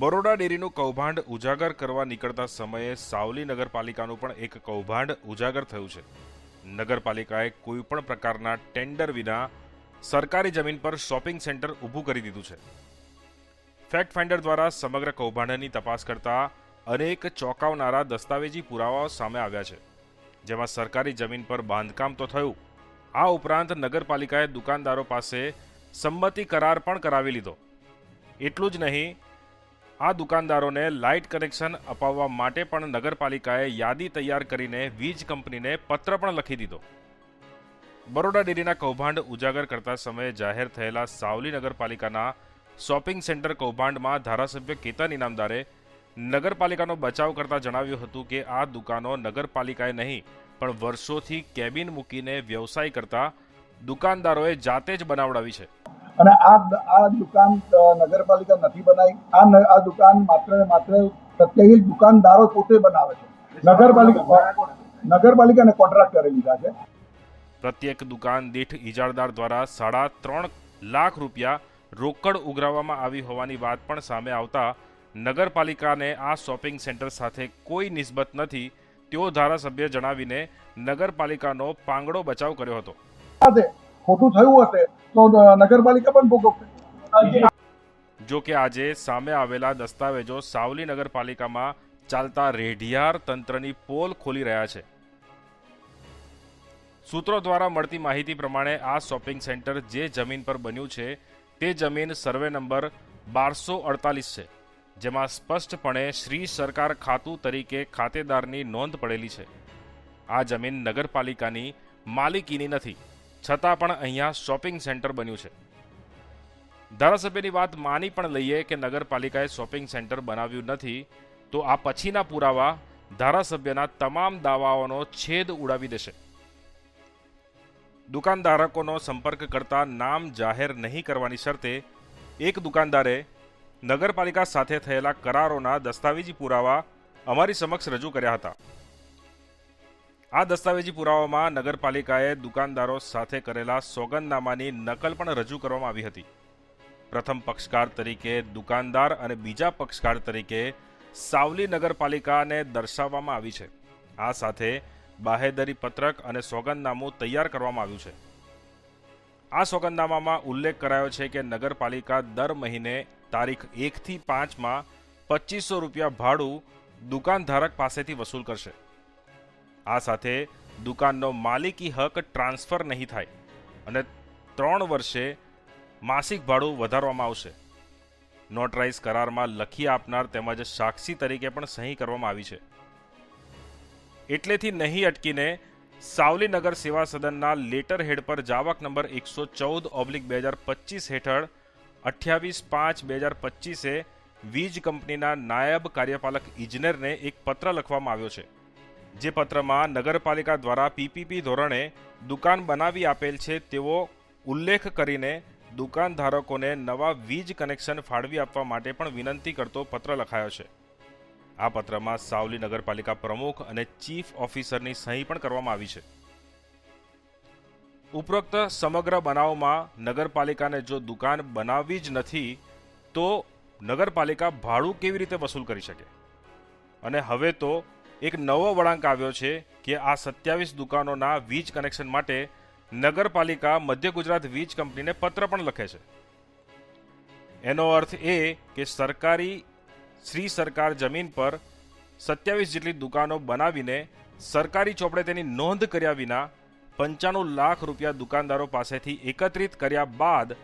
બરોડા ડેરીનું કૌભાંડ ઉજાગર કરવા નીકળતા સમયે સાવલી નગરપાલિકાનું પણ એક કૌભાંડ ઉજાગર થયું છે. નગરપાલિકાએ કોઈ પણ પ્રકારના ટેન્ડર વિના સરકારી જમીન પર શોપિંગ સેન્ટર ઊભું કરી દીધું છે. ફેક્ટ ફાઇન્ડર દ્વારા સમગ્ર કૌભાંડની તપાસ કરતા અનેક ચોંકાવનારા દસ્તાવેજી પુરાવાઓ સામે આવ્યા છે. જેમાં સરકારી જમીન પર બાંધકામ તો થયું, આ ઉપરાંત નગરપાલિકાએ દુકાનદારો પાસે સંમતિ કરાર પણ કરાવી લીધો. એટલું જ નહીં આ દુકાનદારોને લાઇટ કનેક્શન અપાવવા માટે પણ નગરપાલિકાએ યાદી તૈયાર કરીને વીજ કંપનીને પત્ર પણ લખી દીધો. બરોડા ડેરીના કૌભાંડ ઉજાગર કરતા સમયે જાહેર થયેલા સાવલી નગરપાલિકાના શોપિંગ સેન્ટર કૌભાંડમાં ધારાસભ્ય કેતન ઇનામદારે નગરપાલિકાનો બચાવ કરતા જણાવ્યું હતું કે આ દુકાનો નગરપાલિકાએ નહીં, પણ વર્ષોથી કેબિન મૂકીને વ્યવસાય કરતા દુકાનદારોએ જાતે જ બનાવડાવી છે. અને આ આ દુકાન નગરપાલિકા નથી બનાવી. આ આ દુકાન માત્ર ને માત્ર સત્યાવીસ દુકાનદારો પોતે બનાવે છે. નગરપાલિકા નગરપાલિકાને કોન્ટ્રાક્ટ કરી લીધા છે. પ્રત્યેક દુકાન દીઠ ઇજારદાર દ્વારા સાડા ત્રણ લાખ રૂપિયા રોકડ ઉઘરાવવામાં આવી હોવાની વાત પણ સામે આવતા નગરપાલિકાને આ શોપિંગ સેન્ટર સાથે કોઈ નિસ્બત નથી. તેઓ ધારાસભ્ય જણાવીને નગરપાલિકાનો પાંગડો બચાવ કર્યો હતો. ખોટું થયું હશે તો નગરપાલિકા પણ ભોગવશે. જો કે આજે સામે આવેલા દસ્તાવેજો સાવલી નગરપાલિકામાં ચાલતા રેઢિયાર તંત્રની પોલ ખોલી રહ્યા છે. સૂત્રો દ્વારા મળતી માહિતી પ્રમાણે આ શોપિંગ સેન્ટર જે જમીન પર બન્યું છે, તે જમીન સર્વે નંબર બારસો અડતાલીસ છે, જેમાં સ્પષ્ટપણે શ્રી સરકાર ખાતું તરીકે ખાતેદારની નોંધ પડેલી છે. આ જમીન નગરપાલિકાની માલિકીની નથી. છતાં પણ અહીંયા શોપિંગ સેન્ટર બન્યું છે. ધારાસભ્યની વાત માની પણ લઈએ કે નગરપાલિકાએ શોપિંગ સેન્ટર બનાવ્યું નથી, તો આ પછીના પુરાવા ધારાસભ્યના તમામ દાવાઓનો છેદ ઉડાવી દેશે. દુકાનધારકોનો સંપર્ક કરતા નામ જાહેર નહીં કરવાની શરતે એક દુકાનદારે નગરપાલિકા સાથે થયેલા કરારોના દસ્તાવેજી પુરાવા અમારી સમક્ષ રજૂ કર્યા હતા. આ દસ્તાવેજી પુરાવામાં નગરપાલિકાએ દુકાનદારો સાથે કરેલા સોગંદનામાની નકલ પણ રજૂ કરવામાં આવી હતી. પ્રથમ પક્ષકાર તરીકે દુકાનદાર અને બીજા પક્ષકાર તરીકે સાવલી નગરપાલિકાને દર્શાવવામાં આવી છે. આ સાથે બાહેદરી પત્રક અને સોગંદનામું તૈયાર કરવામાં આવ્યું છે. આ સોગંદનામામાં ઉલ્લેખ કરાયો છે કે નગરપાલિકા દર મહિને તારીખ એકથી પાંચમાં પચીસો રૂપિયા ભાડું દુકાનધારક પાસેથી વસૂલ કરશે. આ સાથે દુકાનનો માલિકી હક ટ્રાન્સફર નહીં થાય અને ત્રણ વર્ષે માસિક ભાડું વધારવામાં આવશે. નોટરાઇઝ કરારમાં લખી આપનાર તેમજ સાક્ષી તરીકે પણ સહી કરવામાં આવી છે. એટલેથી નહીં અટકીને સાવલી નગર સેવા સદનના લેટર હેડ પર જાવક નંબર એકસો ચૌદ ઓબ્લિક બે હજાર પચીસ હેઠળ અઠ્યાવીસ પાંચ બે હજાર પચીસે વીજ કંપનીના નાયબ કાર્યપાલક ઇજનેરને એક પત્ર લખવામાં આવ્યો છે. જે પત્રમાં નગરપાલિકા દ્વારા પીપીપી ધોરણે દુકાન બનાવી આપેલ છે તેવો ઉલ્લેખ કરીને દુકાનધારકોને નવા વીજ કનેક્શન ફાળવી આપવા માટે પણ વિનંતી કરતો પત્ર લખાયો છે. આ પત્રમાં સાવલી નગરપાલિકા પ્રમુખ અને ચીફ ઓફિસરની સહી પણ કરવામાં આવી છે. ઉપરોક્ત સમગ્ર બનાવમાં નગરપાલિકાને જો દુકાન બનાવવી જ નથી, તો નગરપાલિકા ભાડું કેવી રીતે વસૂલ કરી શકે? અને હવે તો એક નવો વળાંક આવ્યો છે કે આ સત્યાવીસ દુકાનોના વીજ કનેક્શન માટે નગરપાલિકા મધ્ય ગુજરાત વીજ કંપનીને પત્ર પણ લખે છે. એનો અર્થ એ કે સરકારી શ્રી સરકાર જમીન પર સત્યાવીસ જેટલી દુકાનો બનાવીને સરકારી ચોપડે તેની નોંધ કર્યા વિના પંચાણું લાખ રૂપિયા દુકાનદારો પાસેથી એકત્રિત કર્યા બાદ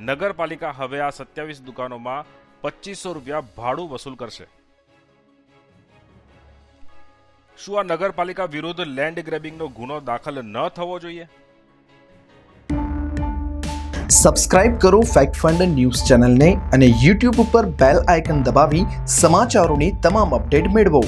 નગરપાલિકા હવે આ સત્યાવીસ દુકાનોમાં પચીસો રૂપિયા ભાડું વસૂલ કરશે. શું આ નગરપાલિકા વિરુદ્ધ લેન્ડ ગ્રેબિંગનો ગુનો દાખલ ન થવો જોઈએ? સબસ્ક્રાઇબ કરો ફેક્ટ ફંડ ન્યૂઝ ચેનલને અને યુટ્યુબ ઉપર બેલ આઇકન દબાવી સમાચારોની તમામ અપડેટ મેળવો.